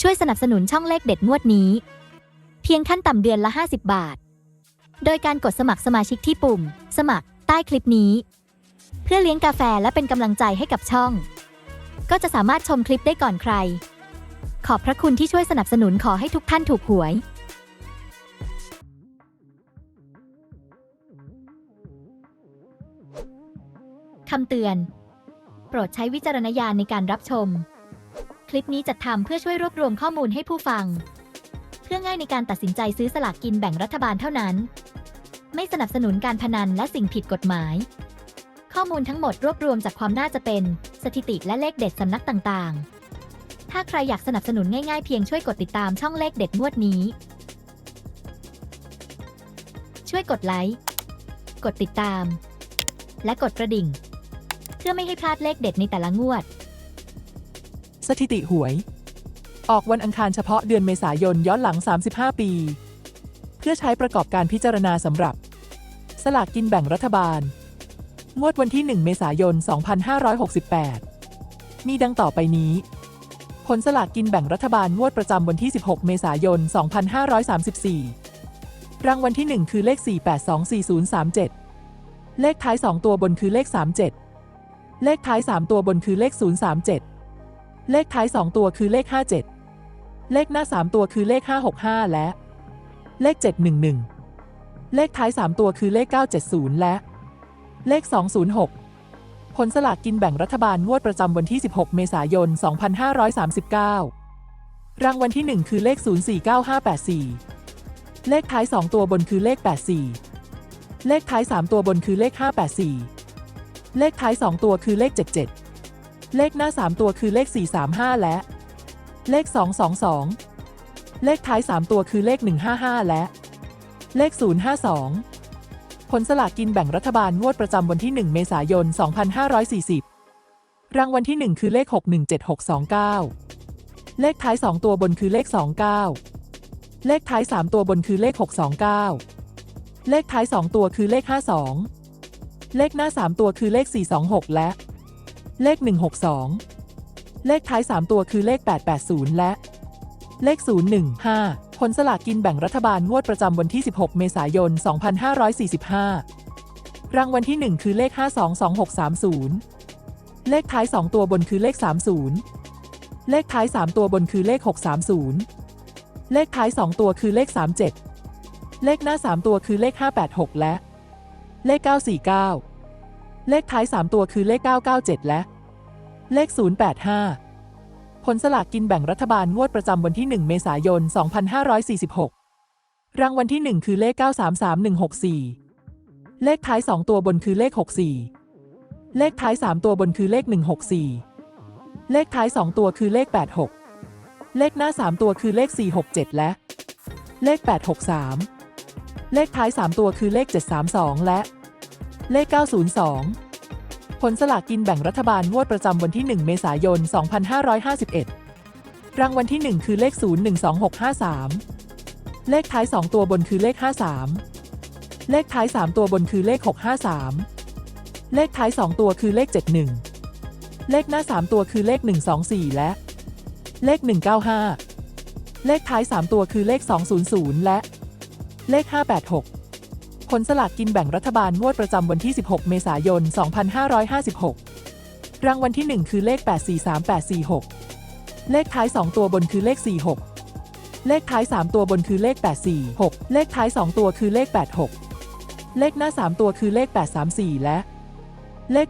ช่วยสนับสนุนช่องเลขเด็ดงวดนี้ เพียงขั้นต่ำเดือนละ 50 บาท โดยการกดสมัครสมาชิกที่ปุ่ม สมัครใต้คลิปนี้ เพื่อเลี้ยงกาแฟและเป็นกำลังใจให้กับช่อง ก็จะสามารถชมคลิปได้ก่อนใคร ขอบพระคุณที่ช่วยสนับสนุนขอให้ทุกท่านถูกหวยคำเตือน โปรดใช้วิจารณญาณในการรับชม คลิปนี้จัดทำเพื่อช่วยรวบรวมข้อมูลให้ผู้ฟัง เพื่อง่ายในการตัดสินใจซื้อสลากกินแบ่งรัฐบาลเท่านั้น ไม่สนับสนุนการพนันและสิ่งผิดกฎหมาย ข้อมูลทั้งหมดรวบรวมจากความน่าจะเป็น สถิติและเลขเด็ดสำนักต่างๆ ถ้าใครอยากสนับสนุนง่ายๆเพียงช่วยกดติดตามช่องเลขเด็ดงวดนี้ ช่วยกดไลค์ กดติดตาม และกดกระดิ่ง เพื่อไม่ให้พลาดเลขเด็ดในแต่ละงวด สถิติหวย ออกวันอังคารเฉพาะเดือนเมษายนย้อนหลัง 35 ปี เพื่อใช้ประกอบการพิจารณาสำหรับ สลากกินแบ่งรัฐบาล งวดวันที่ 1 เมษายน 2568 มีดังต่อไปนี้ ผลสลากกินแบ่งรัฐบาลงวดประจำวันที่ 16 เมษายน 2534 รางวัลที่ 1 คือเลข 4824037 เลขท้าย 2 ตัวบนคือเลข 37 เลขท้าย 3 ตัวบนคือเลข 037 เลขท้าย 2 ตัวคือเลข 57 เลขหน้า 3 ตัวคือเลข 565 และ เลข 711 เลขท้าย 3 ตัวคือเลข 970 และ เลข 206 ผลสลากกินแบ่งรัฐบาลงวดประจำวันที่ 16 เมษายน 2539 รางวัลที่ 1 คือเลข 049584 เลขท้าย 2 ตัวบนคือเลข 84 เลขท้าย 3 ตัวบนคือเลข 584 เลขท้าย 2 ตัวคือเลข 77 เลขหน้า 3 ตัวคือเลข 435 และ เลข 222 เลขท้าย 3 ตัวคือเลข 155 และ เลข 052 ผลสลากกินแบ่งรัฐบาลงวดประจำวันที่ 1 เมษายน 2540 รางวัลที่ 1 คือเลข 617629 เลขท้าย 2 ตัวบนคือเลข 29 เลขท้าย 3 ตัวบนคือเลข 629 เลขท้าย 2 ตัวคือเลข 52 เลขหน้า 3 ตัวคือเลข 426 และ เลข 162 เลขท้าย 3 ตัวคือเลข 880 และ เลข 015 ผลสลากกินแบ่งรัฐบาลงวดประจำวันที่ 16 เมษายน 2545 รางวัลที่ 1 คือเลข 522630 เลขท้าย 2 ตัวบนคือเลข 30 เลขท้าย 3 ตัวบนคือเลข 630 เลขท้าย 2 ตัวคือเลข 37 เลขหน้า 3 ตัวคือเลข 586 และ เลข 949 เลขท้าย 3 ตัวคือเลข 997 และ เลข 085 ผลสลากกินแบ่งรัฐบาลงวดประจำวันที่ 1 เมษายน 2546 รางวัลที่ 1 คือเลข 933164 เลขท้าย 2 ตัวบนคือเลข 64 เลขท้าย 3 ตัวบนคือเลข 164 เลขท้าย 2 ตัวคือเลข 86 เลขหน้า 3 ตัวคือเลข 467 และ เลข 863 เลขท้าย 3 ตัวคือเลข 732 และ เลข 902 ผลสลากกินแบ่งรัฐบาลงวดประจำวันที่ 1 เมษายน 2551 รางวัลที่ 1 คือเลข 012653 เลขท้าย 2 ตัวบนคือเลข 53 เลขท้าย 3 ตัวบนคือเลข 653 เลขท้าย 2 ตัวคือเลข 71 เลขหน้า 3 ตัวคือเลข 124 และ เลข 195 เลขท้าย 3 ตัวคือเลข 200 และ เลข 586 ผลสลากกินแบ่งรัฐบาลงวดประจำวันที่ 16 เมษายน 2556 รางวัลที่ 1 คือเลข 843846 เลขท้าย 2 ตัวบนคือเลข 46 เลขท้าย 3 ตัวบนคือเลข 846 เลขท้าย 2 ตัวคือเลข 86 เลขหน้า 3 ตัวคือเลข 834 และ เลข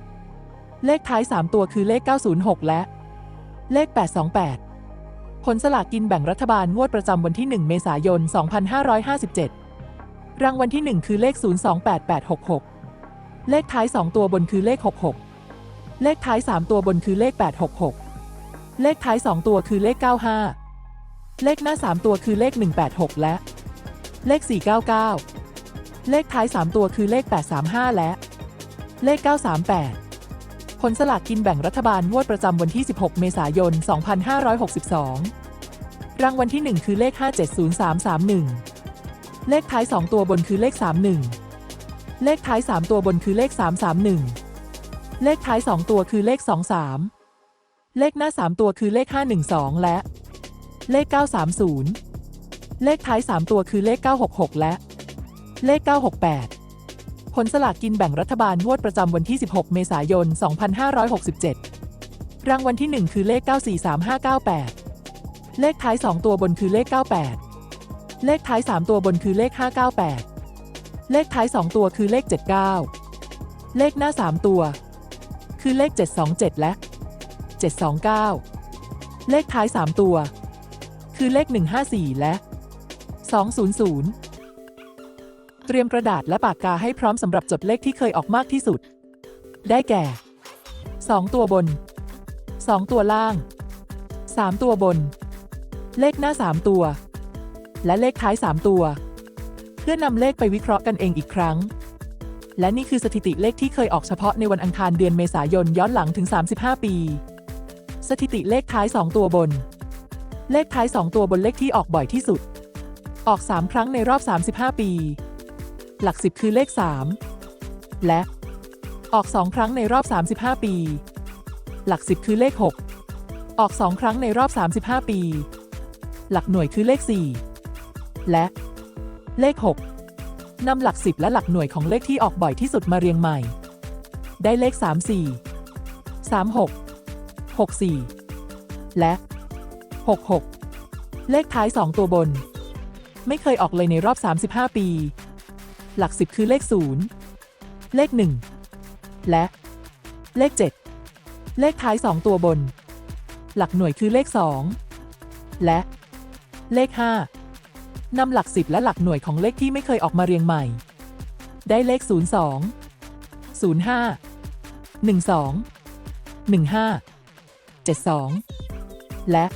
862 เลขท้าย 3 ตัวคือเลข 906 และ เลข 828 ผลสลากกินแบ่งรัฐบาลงวดประจำวันที่ 1 เมษายน 2557 รางวัลที่ 1 คือเลข 028866 เลขท้าย 2 ตัวบนคือเลข 66 เลขท้าย 3 ตัวบนคือเลข 866 เลขท้าย 2 ตัวคือเลข 95 เลขหน้า 3 ตัวคือเลข 186 และ เลข 499 เลขท้าย 3 ตัวคือเลข 835 และ เลข 938 ผลสลากกินแบ่งรัฐบาลงวดประจำวันที่ 16 เมษายน 2562 รางวัลที่ 1 คือเลข 570331 เลขท้าย 2 ตัวบนคือเลข 31 เลขท้าย 3 ตัวบนคือเลข 331 เลขท้าย 2 ตัวคือเลข 23 เลขหน้า 3 ตัวคือเลข 512 และ เลข 930 เลขท้าย 3 ตัวคือเลข 966 และ เลข 968 ผลสลากกินแบ่งรัฐบาลงวดประจำวันที่ 16 เมษายน 2567 รางวัลที่ 1 คือเลข 943598 เลขท้าย 2 ตัวบนคือเลข 98 เลขท้าย 3 ตัวบนคือเลข 598 เลขท้าย 2 ตัวคือเลข 79 เลขหน้า 3 ตัว คือเลข 727 และ 729 เลขท้าย 3 ตัว คือเลข 154 และ 200 เตรียมกระดาษและปากกาให้พร้อมสำหรับจดเลขที่เคยออกมากที่สุด ได้แก่ 2 ตัวบน 2 ตัวล่าง 3 ตัวบน เลขหน้า 3 ตัว และเลขท้าย 3 ตัว เพื่อนำเลขไปวิเคราะห์กันเองอีกครั้ง และนี่คือสถิติเลขที่เคยออกเฉพาะในวันอังคารเดือนเมษายนย้อนหลังถึง 35 ปี สถิติเลขท้าย 2 ตัวบน เลขท้าย 2 ตัวบนเลขที่ออกบ่อยที่สุด ออก 3 ครั้งในรอบ 35 ปี หลัก 10 คือเลข 3 และ ออก 2 ครั้งในรอบ 35 ปี หลัก 10 คือเลข 6 ออก 2 ครั้งในรอบ 35 ปี หลักหน่วยคือเลข 4 และ เลข 6นำหลัก 10 และหลักหน่วยของเลขที่ออกบ่อยที่สุดมาเรียงใหม่ ได้เลข 34 36 64 และ 66 เลขท้าย 2 ตัวบน ไม่เคยออกเลยในรอบ 35 ปี หลัก 10 คือเลข 0 เลข 1 และ เลข 7 เลขท้าย 2 ตัวบน หลักหน่วยคือเลข 2 และ เลข 5 นำหลัก10และหลักหน่วยของเลขที่ไม่เคยออกมาเรียงใหม่ ได้เลข 02 05 12 15 72 และ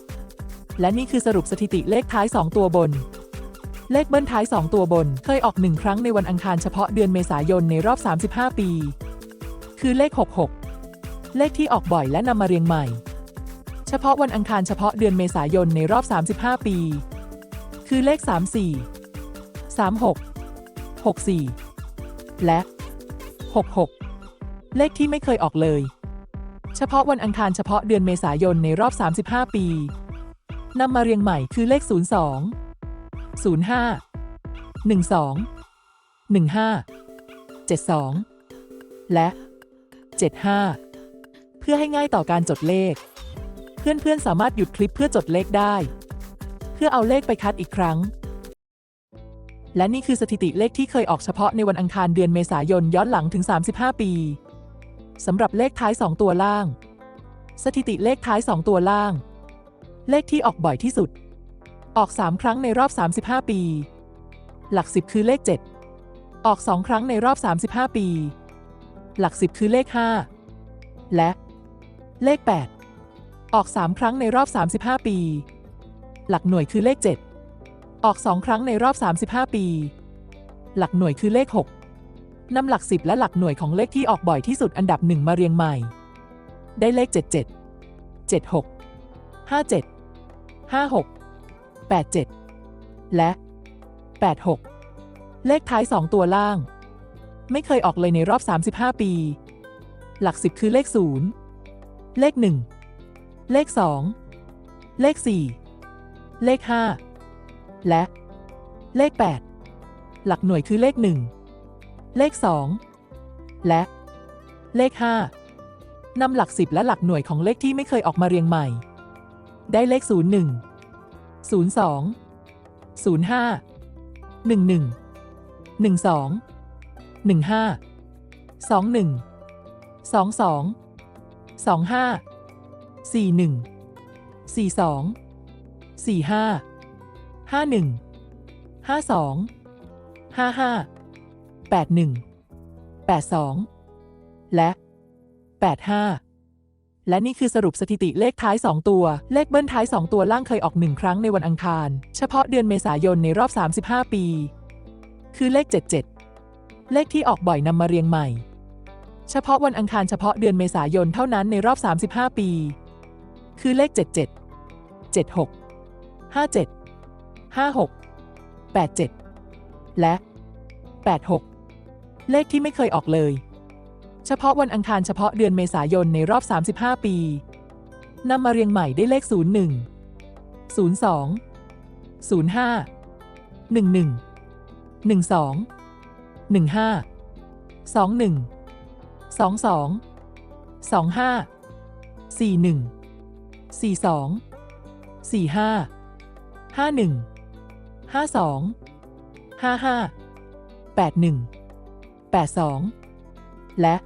75 และนี่คือสรุปสถิติเลขท้าย 2 ตัวบน เลขเบิ้ลท้าย 2 ตัวบน เคยออกหนึ่งครั้งในวันอังคารเฉพาะเดือนเมษายนในรอบ 35 ปี คือเลข 66 เลขที่ออกบ่อยและนำมาเรียงใหม่ เฉพาะวันอังคารเฉพาะเดือนเมษายนในรอบ 35 ปี คือเลข 34 36 64 และ 66 เลขที่ไม่เคยออกเลย เฉพาะวันอังคารเฉพาะเดือนเมษายนในรอบ 35 ปีนำมาเรียงใหม่คือเลข 02 05 12 15 72 และ 75 เพื่อให้ง่ายต่อการจดเลข เพื่อนๆ สามารถหยุดคลิปเพื่อจดเลขได้ เพื่อเอาเลขไปคัดอีกครั้ง และนี่คือสถิติเลขที่เคยออกเฉพาะในวันอังคารเดือนเมษายนย้อนหลังถึง 35 ปีสำหรับเลขท้าย 2 ตัวล่าง สถิติเลขท้าย 2 ตัวล่าง เลขที่ออกบ่อยที่สุด ออก 3 ครั้งในรอบ 35 ปี หลัก 10 คือเลข 7 ออก 2 ครั้งในรอบ 35 ปี หลัก 10 คือเลข 5 และเลข 8 ออก 3 ครั้งในรอบ 35 ปี หลักหน่วยคือเลข 7 ออก 2 ครั้งในรอบ 35 ปี หลักหน่วยคือเลข 6นำหลัก 10 และหลักหน่วยของเลขที่ออกบ่อยที่สุดอันดับหนึ่งมาเรียงใหม่ ได้เลข 77 76 57 56 87 และ 86 เลขท้าย 2 ตัวล่าง ไม่เคยออกเลยในรอบ 35 ปี หลัก 10 คือเลข 0 เลข 1 เลข 2 เลข 4 เลข 5 และ เลข 8 หลักหน่วยคือเลข 1 เลข 2 และ เลข 5นำหลัก 10 และหลักหน่วยของเลขที่ไม่เคยออกมาเรียงใหม่ ได้เลข 01 02 05 11 12 15 21 22 25 41 42 45 51 52 55 81 82 และ 85และนี่คือสรุปสถิติเลขท้าย 2 ตัว เลขเบิ้ลท้าย 2 ตัวล่างเคยออก 1 ครั้งในวันอังคาร เฉพาะเดือนเมษายนในรอบ 35 ปี คือเลข 77 เลขที่ออกบ่อยนำมาเรียงใหม่ เฉพาะวันอังคารเฉพาะเดือนเมษายนเท่านั้นในรอบ 35 ปี คือเลข 77 76 57 56 87 และ 86 เลขที่ไม่เคยออกเลย เฉพาะวันอังคารเฉพาะเดือนเมษายนในรอบ 35 ปีนำมาเรียงใหม่ได้เลข 01 02 05 11 12 15 21 22 25 41 42 45 51 52 55 81 82 และ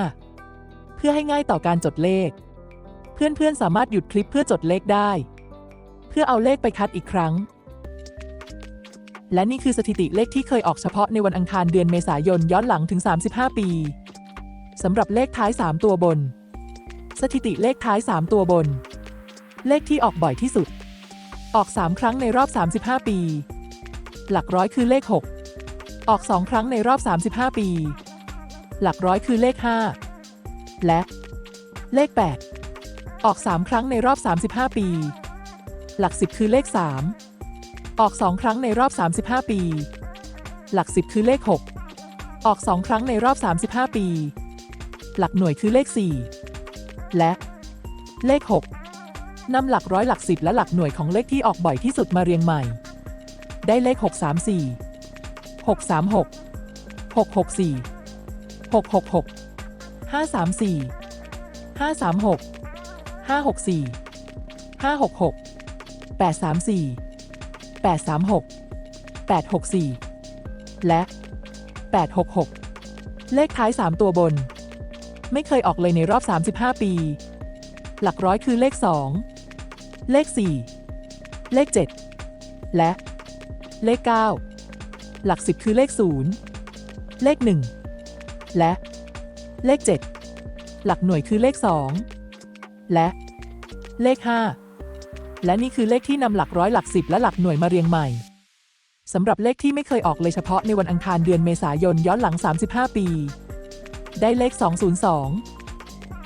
85 เพื่อให้ง่ายต่อการจดเลข เพื่อนๆสามารถหยุดคลิปเพื่อจดเลขได้ เพื่อเอาเลขไปคัดอีกครั้ง และนี่คือสถิติเลขที่เคยออกเฉพาะในวันอังคารเดือนเมษายนย้อนหลังถึง 35 ปีสำหรับเลขท้าย 3 ตัวบน สถิติเลขท้าย 3 ตัวบน เลขที่ออกบ่อยที่สุด ออก 3 ครั้งในรอบ 35 ปี หลักร้อยคือเลข 6 ออก 2 ครั้งในรอบ 35 ปี หลักร้อยคือเลข 5 และ เลข 8 ออก 3 ครั้งในรอบ 35 ปี หลัก 10 คือเลข 3 ออก 2 ครั้งในรอบ 35 ปี หลัก 10 คือเลข 6 ออก 2 ครั้งในรอบ 35 ปี หลักหน่วยคือเลข 4 และเลข 6นำหลักร้อยหลัก10และหลักหน่วยของเลขที่ออกบ่อยที่สุดมาเรียงใหม่ ได้เลข 634 636 664 666 534 536 564 566 834 836 864 และ 866 เลขท้าย 3 ตัวบน ไม่เคยออกเลยในรอบ 35 ปี หลักร้อยคือเลข 2 เลข 4 เลข 7 และ เลข 9 หลัก 10 คือเลข 0 เลข 1 และ เลข 7 หลักหน่วยคือเลข 2 และ เลข 5 และนี่คือเลขที่นำหลักร้อยหลัก10และหลักหน่วยมาเรียงใหม่สำหรับเลขที่ไม่เคยออกเลยเฉพาะในวันอังคารเดือนเมษายนย้อนหลัง 35 ปี ได้เลข 202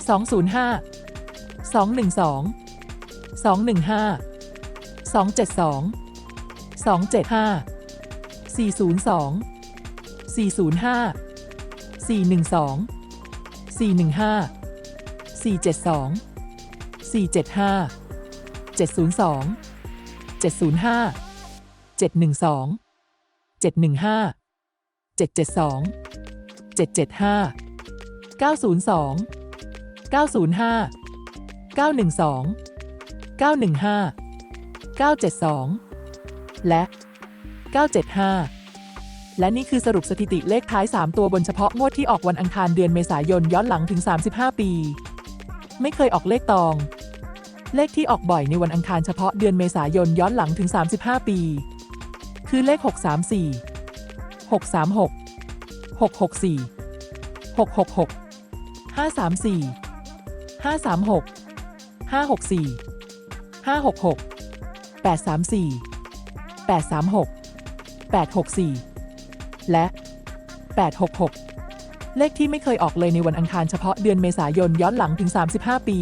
205 212 215 272 275 402 405 412 415 472 475 702 705 712 715 772 775 902 905 912 915 972 และ 975 และนี่คือสรุปสถิติเลขท้าย 3 ตัวบนเฉพาะงวดที่ออกวันอังคารเดือนเมษายนย้อนหลังถึง 35 ปี ไม่เคยออกเลขตอง เลขที่ออกบ่อยในวันอังคารเฉพาะเดือนเมษายนย้อนหลังถึง 35 ปี คือเลข 634 636 664 666 534 536 564 566 834 836 864 และ 866 เลขที่ไม่เคยออกเลยในวันอังคารเฉพาะเดือนเมษายนย้อนหลังถึง 35 ปี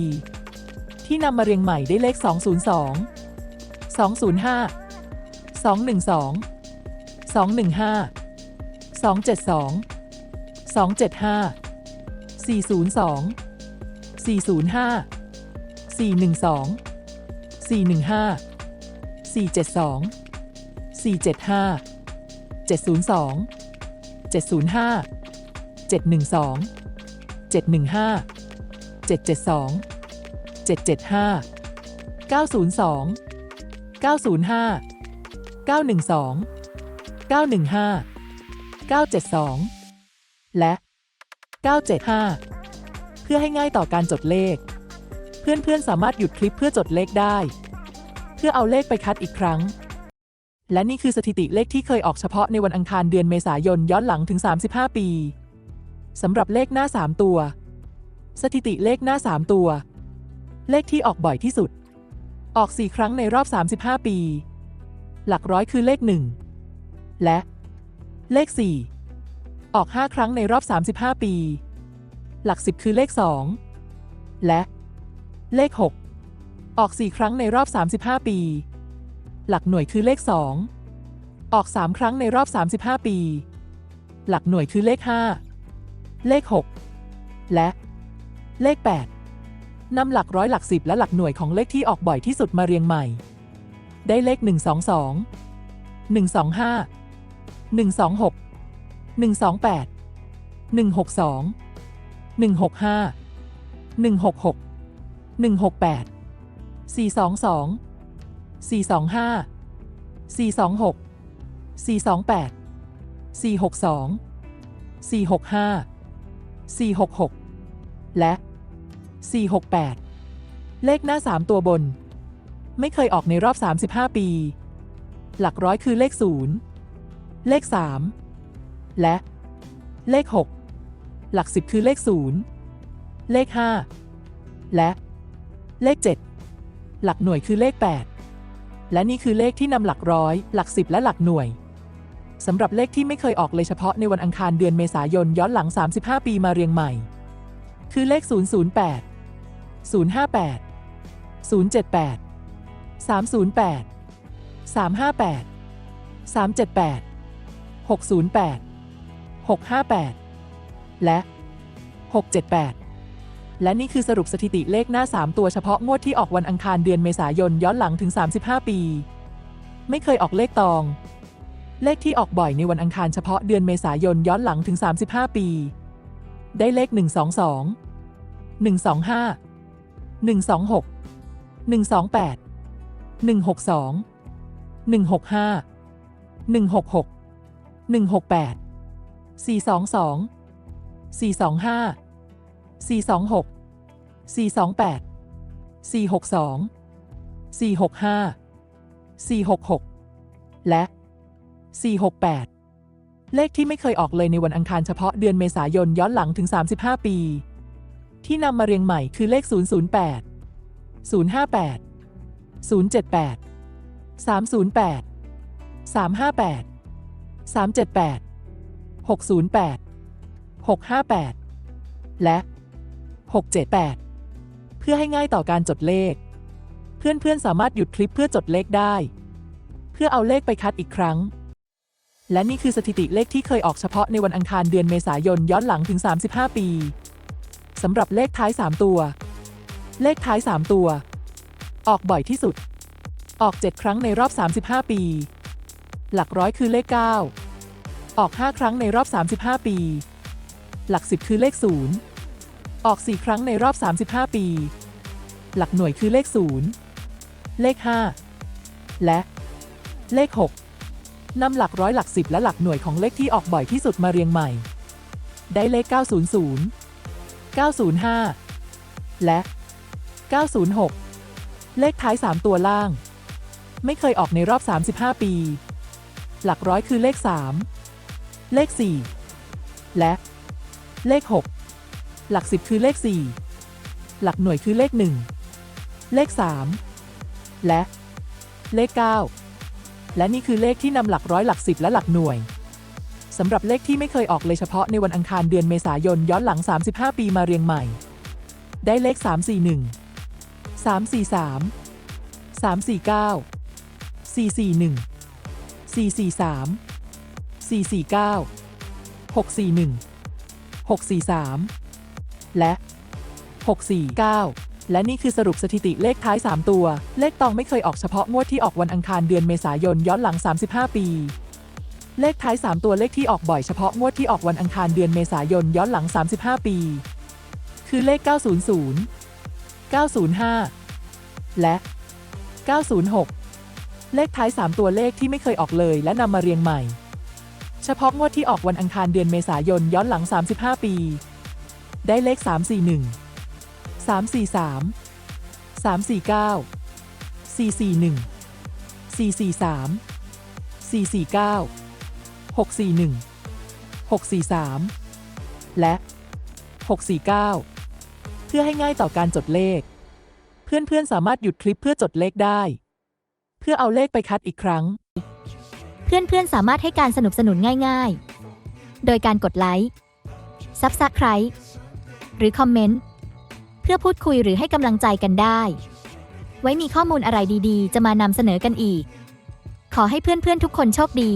ที่นำมาเรียงใหม่ได้เลข 202 205 212 215 272 275 402 405 412 415 472 475 702 705 712 715 772 775 902 905 912 915 972 และ 975 เพื่อให้ง่ายต่อการจดเลข เพื่อนๆสามารถหยุดคลิปเพื่อจดเลขได้ เพื่อเอาเลขไปคัดอีกครั้ง และนี่คือสถิติเลขที่เคยออกเฉพาะในวันอังคารเดือนเมษายนย้อนหลังถึง 35 ปีสำหรับเลขหน้า 3 ตัว สถิติเลขหน้า 3 ตัว เลขที่ออกบ่อยที่สุด ออก 4 ครั้งในรอบ 35 ปี หลักร้อยคือเลข 1 และเลข 4 ออก 5 ครั้งในรอบ 35 ปี หลัก 10 คือเลข 2 และ เลข 6 ออก 4 ครั้งในรอบ 35 ปี หลักหน่วยคือเลข 2 ออก 3 ครั้งในรอบ 35 ปี หลักหน่วยคือเลข 5 เลข 6 และ เลข 8นำหลักร้อยหลักสิบและหลักหน่วยของเลขที่ออกบ่อยที่สุดมาเรียงใหม่ ได้เลข 1 2 2 128 1 6 2 1 6 5 1 6 6 1 6 8 4 2 2 4 2 5 4 2 6 4 2 8 4 6 2 4 6 5 4 6 6 และ 468 เลขหน้า 3 ตัวบน ไม่เคยออกในรอบ 35 ปี หลักร้อยคือเลข 0 เลข 3 และ เลข 6 หลัก 10 คือเลข 0 เลข 5 และ เลข 7 หลักหน่วยคือเลข 8 และนี่คือเลขที่นำหลักร้อย หลัก 10 และหลักหน่วยสำหรับเลขที่ไม่เคยออกเลยเฉพาะในวันอังคารเดือนเมษายนย้อนหลัง 35 ปีมาเรียงใหม่ คือเลข 008 058 078 308 358 378 608 658 และ 678 และนี่คือสรุปสถิติเลขหน้า 3 ตัวเฉพาะงวดที่ออกวันอังคารเดือนเมษายนย้อนหลังถึง 35 ปี ไม่เคยออกเลขตอง เลขที่ออกบ่อยในวันอังคารเฉพาะเดือนเมษายนย้อนหลังถึง 35 ปี ได้เลข 122 125 126 128 162 165 166 168 422 425 426 428 462 465 466 และ 468 เลขที่ไม่เคยออกเลยในวันอังคารเฉพาะเดือนเมษายนย้อนหลังถึง 35 ปี ที่นำมาเรียงใหม่คือเลข 008 058 078 308 358 378 608 658 และ 678 เพื่อให้ง่ายต่อการจดเลข เพื่อนๆสามารถหยุดคลิปเพื่อจดเลขได้ เพื่อเอาเลขไปคัดอีกครั้ง และนี่คือสถิติเลขที่เคยออกเฉพาะในวันอังคารเดือนเมษายนย้อนหลังถึง 35 ปีสำหรับเลขท้าย 3 ตัว เลขท้าย 3 ตัว ออกบ่อยที่สุด ออก 7 ครั้งในรอบ 35 ปี หลักร้อยคือเลข 9 ออก 5 ครั้งในรอบ 35 ปี หลัก 10 คือเลข 0 ออก 4 ครั้งในรอบ 35 ปี หลักหน่วยคือเลข 0 เลข 5 และ เลข 6นำหลักร้อยหลัก 10 และหลักหน่วยของเลขที่ออกบ่อยที่สุดมาเรียงใหม่ ได้เลข 900 905 และ 906 เลขท้าย 3 ตัวล่าง ไม่เคยออกในรอบ 35 ปี หลักร้อยคือเลข 3 เลข 4 และ เลข 6 หลัก 10 คือเลข 4 หลักหน่วยคือเลข 1 เลข 3 และ เลข 9 และนี่คือเลขที่นำหลักร้อยหลัก10และหลักหน่วยสำหรับเลขที่ไม่เคยออกเลยเฉพาะในวันอังคารเดือนเมษายนย้อนหลัง 35 ปีมาเรียงใหม่ ได้เลข 341 343 349 441 443 449 641 643 และ 649 และนี่คือสรุปสถิติเลขท้าย 3 ตัว เลขตองไม่เคยออกเฉพาะงวดที่ออกวันอังคารเดือนเมษายนย้อนหลัง 35 ปี เลขท้าย 3 ตัวเลขที่ออกบ่อยเฉพาะงวดที่ออกวันอังคารเดือนเมษายนย้อนหลัง 35 ปี คือเลข 900 905 และ 906 เลขท้าย 3 ตัวเลขที่ไม่เคยออกเลยและนำมาเรียงใหม่ เฉพาะงวดที่ออกวันอังคารเดือนเมษายนย้อนหลัง 35 ปี ได้เลข 341 343 349 441 443 449 641 643 และ 649 เพื่อให้ง่ายต่อการจดเลข เพื่อนๆสามารถหยุดคลิปเพื่อจดเลขได้ เพื่อเอาเลขไปคัดอีกครั้ง เพื่อนๆ สามารถให้การสนับสนุนง่ายๆ โดยการกดไลค์ซับสไครต์หรือคอมเมนต์ เพื่อพูดคุยหรือให้กำลังใจกันได้ ไว้มีข้อมูลอะไรดีๆ จะมานำเสนอกันอีก ขอให้เพื่อนๆ ทุกคนโชคดี